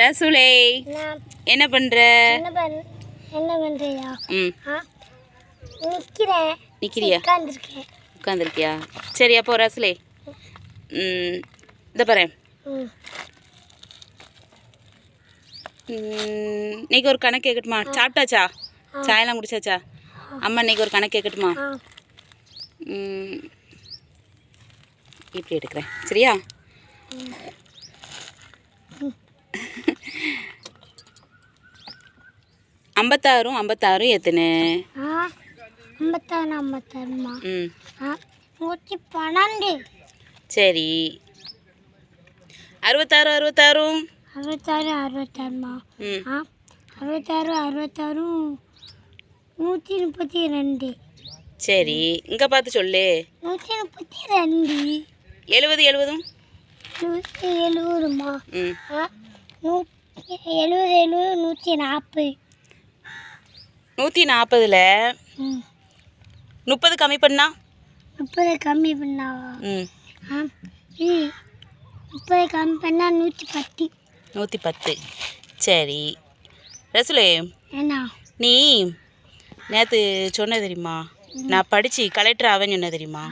ரசூலை என்ன பண்ணுற என்ன பண் என்ன பண்ணுறியா ம். சரி அப்போ ரசூலை ம். இதை பாரு. இன்னைக்கு ஒரு கணக்கு கேட்கட்டுமா? சாப்பிட்டாச்சா? சாயெல்லாம் குடிச்சாச்சா அம்மா இன்னைக்கு ஒரு கணக்கு கேட்கட்டுமா? இப்படி எடுக்கிறேன். சரியா? ஐம்பத்தாறும் ஐம்பத்தாறும் எத்தனை? ஆ ஐம்பத்தாறு ஐம்பத்தாறுமா ம். நூற்றி பன்னெண்டு. சரி. அறுபத்தாறு அறுபத்தாறும்? அறுபத்தாறு அறுபத்தாறுமா ஆ அறுபத்தாறு அறுபத்தாறும் நூற்றி முப்பத்தி ரெண்டு. சரி. இங்கே பார்த்து சொல்லு. நூற்றி முப்பத்தி ரெண்டு. எழுபது எழுபதும் நூற்றி எழுபதுமா ஆ நூ எழுபது எழுபது நூற்றி நாற்பது. நூற்றி நாற்பதில் முப்பது கம்மி பண்ணா? முப்பது கம்மி பண்ணாவா ம். முப்பது கம்மி பண்ணால் நூற்றி பத்து நூற்றி பத்து சரி. ரசுலே என்ன? நீ நேற்று சொன்ன தெரியுமா? நான் படித்து கலெக்டர் ஆவேன்னு சொன்ன தெரியுமா?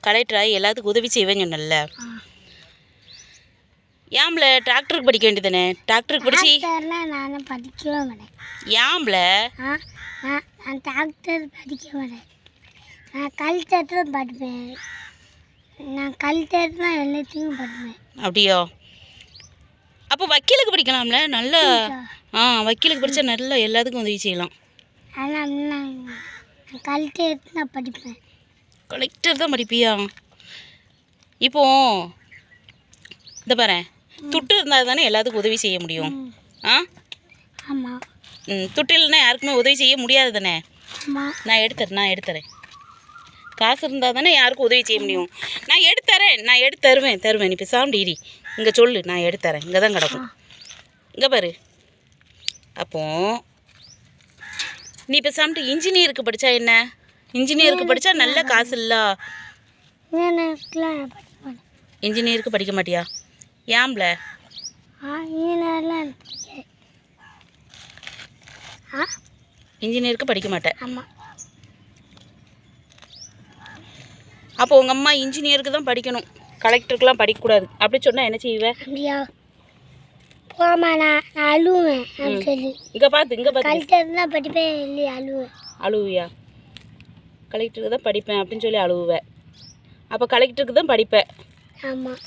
கலெக்டர் ஆகி எல்லாத்துக்கும் உதவி செய்வேன்னு சொன்னல ஏம்ல டாக்டருக்கு படிக்க வேண்டியதானே டாக்டருக்கு படிச்சு நானும் படிக்கவே மாட்டேன். ஏம்ல நான் நான் டாக்டர் படிக்க மாட்டேன். நான் கல்ச்சர் படிப்பேன். நான் கல்ச்சர் தான் எல்லாத்தையும் படிப்பேன். அப்படியோ? அப்போ வக்கீலுக்கு படிக்கலாம்ல? நல்ல ஆ வக்கீலுக்கு படித்தா நல்லா எல்லாத்துக்கும் உதவி செய்யலாம். ஆனால் நான் கல்ச்சர் தான் படிப்பேன். கலெக்டர் தான் படிப்பியா? இப்போ இந்த பாரு துட்டு இருந்தால் தானே எல்லாத்துக்கும் உதவி செய்ய முடியும். ஆ? ஆமாம் ம் துட்டு இல்லைன்னா யாருக்குமே உதவி செய்ய முடியாது தானே நான் எடுத்துறேன் நான் எடுத்துறேன். காசு இருந்தால் தானே யாருக்கும் உதவி செய்ய முடியும். நான் எடுத்துறேன் நான் எடுத்து தருவேன் தருவேன். நீ பேசாமல் இடி இங்கே சொல்லு நான் எடுத்துறேன். இங்கே தான் கிடக்கும் இங்கே பாரு. அப்போ நீ பேசாமட்டு இன்ஜினியருக்கு படித்தா என்ன? இன்ஜினியருக்கு படித்தா நல்ல காசு இல்லை? இன்ஜினியருக்கு படிக்க மாட்டியா? ஏம்ல இன்ஜினியருக்கு படிக்க மாட்டேன். ஆமாம் அப்போ உங்கள் அம்மா இன்ஜினியருக்கு தான் படிக்கணும். கலெக்டருக்குலாம் படிக்கக்கூடாது. அப்படி சொன்னால் என்ன செய்வேன் அப்படியா? போமா நான் நான் அழுவேன் சொல்லி. இங்கே பார்த்து இங்கே பார்த்து தான் படிப்பேன் இல்லை அழுவேன். அழுவியா? கலெக்டருக்கு தான் படிப்பேன் அப்படின்னு சொல்லி அழுவுவேன் அப்போ கலெக்டருக்கு தான் படிப்பேன் ஆமாம்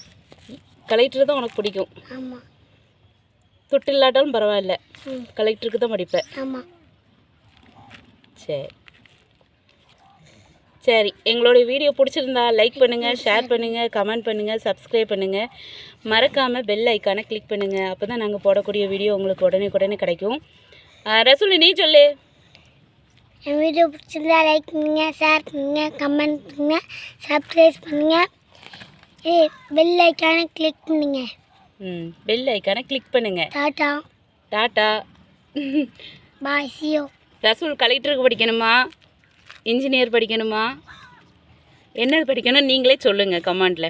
கலெக்டர் தான் உனக்கு பிடிக்கும். ஆமாம் துட்டு இல்லாட்டாலும் பரவாயில்ல. கலெக்டருக்கு தான் படிப்பேன். ஆமாம் சரி. சரி எங்களுடைய வீடியோ பிடிச்சிருந்தா லைக் பண்ணுங்கள் ஷேர் பண்ணுங்கள் கமெண்ட் பண்ணுங்கள் சப்ஸ்கிரைப் பண்ணுங்கள் மறக்காமல் பெல் ஐக்கானை கிளிக் பண்ணுங்கள் அப்போ தான் நாங்கள் போடக்கூடிய வீடியோ உங்களுக்கு உடனே உடனே கிடைக்கும். ரசூல் நீ சொல்லு. என் வீடியோ பிடிச்சிருந்தா லைக் பண்ணுங்க ஷேர் பண்ணுங்க கமெண்ட் பண்ணுங்க சப்ஸ்கிரைப் பண்ணுங்க. ஏ பெல் ஐக்கானை கிளிக் பண்ணுங்க. ம் பெல் ஐக்கானை கிளிக் பண்ணுங்கள் டாட்டா. டாட்டா. பாய் சியோ ரசூல் கலெக்டருக்கு படிக்கணுமா? இன்ஜினியர் படிக்கணுமா? என்னது படிக்கணும்? நீங்களே சொல்லுங்கள் கமெண்டில்